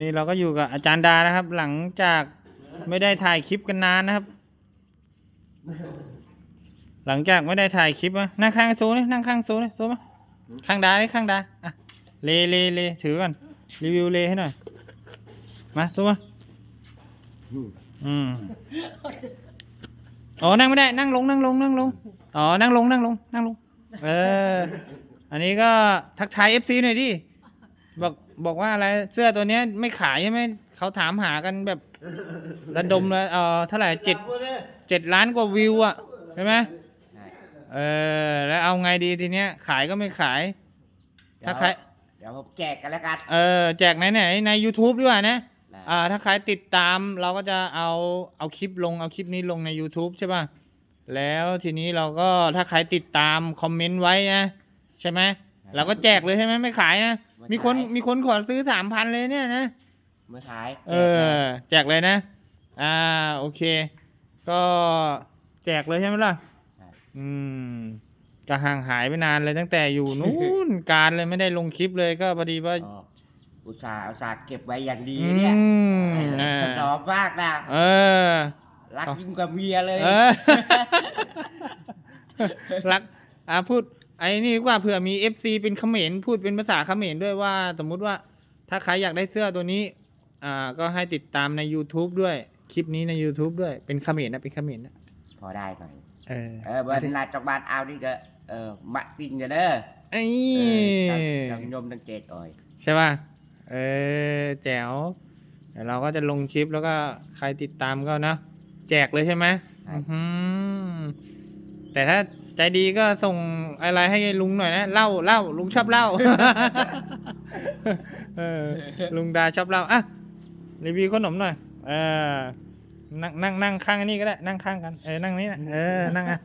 นี่เราก็อยู่กับอาจารย์ดานะครับ หลังจากไม่ได้ถ่ายคลิปกันนานนะครับ หลังจากไม่ได้ถ่ายคลิปอะนั่งข้างโซนี่นั่งข้างโซนี่โซมาข้างดาเลยข้างดาอะเลเลเลถือก่อนรีวิวเลให้หน่อยมาโซมาอืมอ๋อนั่งไม่ได้นั่งลงนั่งลงนั่งลงอ๋อนั่งลงนั่งลงนั่งลง เออ อันนี้ก็ทักทายเอฟซีหน่อยดิบอก บอกว่าอะไรเสื้อตัวเนี้ยไม่ขายใช่ไหมเขาถามหากันแบบระดมเลยเออเท่าไหร่เจ็ดเจ็ดล้านกว่าวิวอะใช่ไหมใช่เออแล้วเอาไงดีทีเนี้ยขายก็ไม่ขาย ถ้าใครเดี๋ยวผมแจกกันแล้วกันเออแจกไหนไหนใน YouTube ด้วยนะนะอ่าถ้าใครติดตามเราก็จะเอาเอาคลิปลงเอาคลิปนี้ลงใน YouTube ใช่ป่ะแล้วทีนี้เราก็ถ้าใครติดตามคอมเมนต์ไว้นะใช่ไหมเราก็แจกเลยใช่ไหมไม่ขายนะ มีคนมีคนขอซื้อสามพันเลยเนี่ยนะ เมื่อขายเออ แจกเลยนะ อ่า โอเค ก็แจกเลยใช่ไหมล่ะ อืมก็ห่างหายไปนานเลยตั้งแต่อยู่นู้นการเลยไม่ได้ลงคลิปเลยก็พอดีว่าอ๋ออุตส่าห์อุตส่าห์เก็บไว้อย่างดีอืเนี่ยมอ่าถนอมมากนะเออ รักยิ่งกว่าเมียเลยเออรักอ่าพูด ไอ้นี่ดีกว่าเผื่อมีเอฟซีเป็นเขมรพูดเป็นภาษาเขมรด้วยว่า สมมุติว่าถ้าใครอยากได้เสื้อตัวนี้ อ่า ก็ให้ติดตามใน YouTube ด้วย คลิปนี้ใน YouTube ด้วย เป็นเขมรนะ เป็นเขมรนะ พอได้หน่อยเออเออวันนาจอกบานเอานี่ก็เออมะตินกันเด้อไอ้เออทั้งยมทั้งเจกอ่อยใช่ป่ะ เออ แจ๋วเดี๋ยวเราก็จะลงคลิปแล้วก็ใครติดตามก็นะ แจกเลยใช่ไหมใช่อื้อหือ แต่ถ้าใจดีก็ส่งอะไรให้ลุงหน่อยนะเหล้าเหล้าลุงชอบเหล้าเออลุงดาชอบเหล้าอะรีวิวขนมหน่อยเออนั่งนั่งนั่งข้างอันนี้ก็ได้นั่งข้างกันเออนั่งนี้นะเออนั่งอะ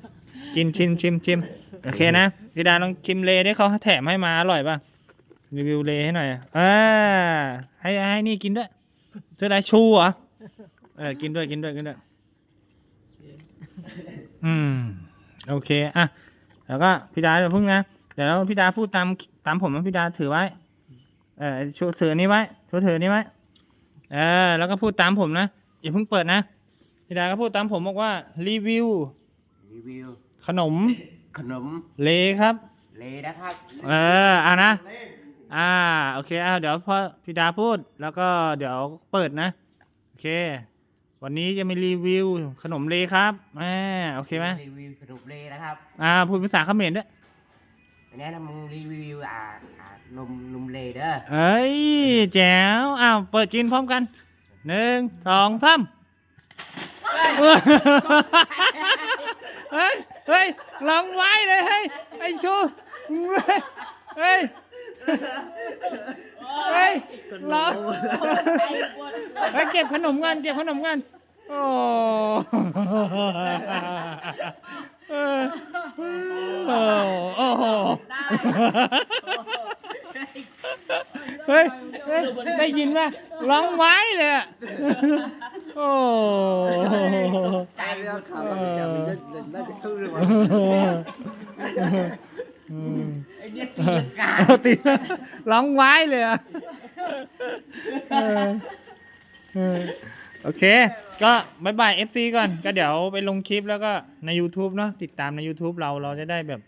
กินชิมชิมชิมโอเคนะพี่ดาลองชิมเลที่เขาแถมให้มาอร่อยป่ะรีวิวเลให้หน่อยอ่าให้ให้นี่กินด้วยเสื้อลายชูเหรอเออกินด้วยกินด้วยกินด้วยอืม โอเคอะแล้วก็พี่ดาเดี๋ยวพึ่งนะเดี๋ยวพี่ดาพูดตามตามผมนะพี่ดาถือไว้ เออชูถือนี้ไว้ชูถือนี้ไว้เออแล้วก็พูดตามผมนะอย่าเพิ่งเปิดนะพี่ดาก็พูดตามผมบอกว่ารีวิวรีวิวขนม ขนมเลครับ เลนะครับเอออะนะอ่าโอเคอะเดี๋ยวพอพี่ดาพูดแล้วก็เดี๋ยวเปิดนะ โอเค วันนี้จะมีรีวิวขนมเลครับอ่าโอเคไหมรีวิวขนมเลนะครับอ่าพูดภาษาเขมรด้วยแนะนำมึงรีวิวอ่าอ่านมนมเลเด้อเอ้ยแจ๋วอ้าวเปิดกินพร้อมกันหนึ่งสองสามเฮ้ยเฮ้ยลองไว้เลยเฮ้ยไอ้ชูเฮ้ย เฮ้ยลองเฮ้ยเก็บขนมกันเก็บขนมกันโอ้เออโอ้โหเฮ้ยเฮ้ยได้ยินไหมร้องไว้เลยอะโอ้ใจ Ai หม ra ด khảo là mình mình nó จะขึ้นเลยว่ะอืมไอ้เนี่ยตีลังกาเอาตีร้องไว้เลยอะเออเออโอเค ก็บายบาย FC ก่อน ก็เดี๋ยวไปลงคลิปแล้วก็ใน YouTube เนาะติดตามใน YouTube เราเราจะได้แบบ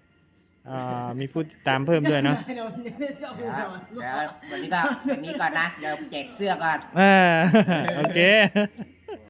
อ่ามีผู้ติดตามเพิ่มด้วยเนาะเดี๋ยวเดี๋ยววันนี้ก็วันนี้ก่อนนะ เดี๋ยวแจกเสื้อก่อน เออโอเค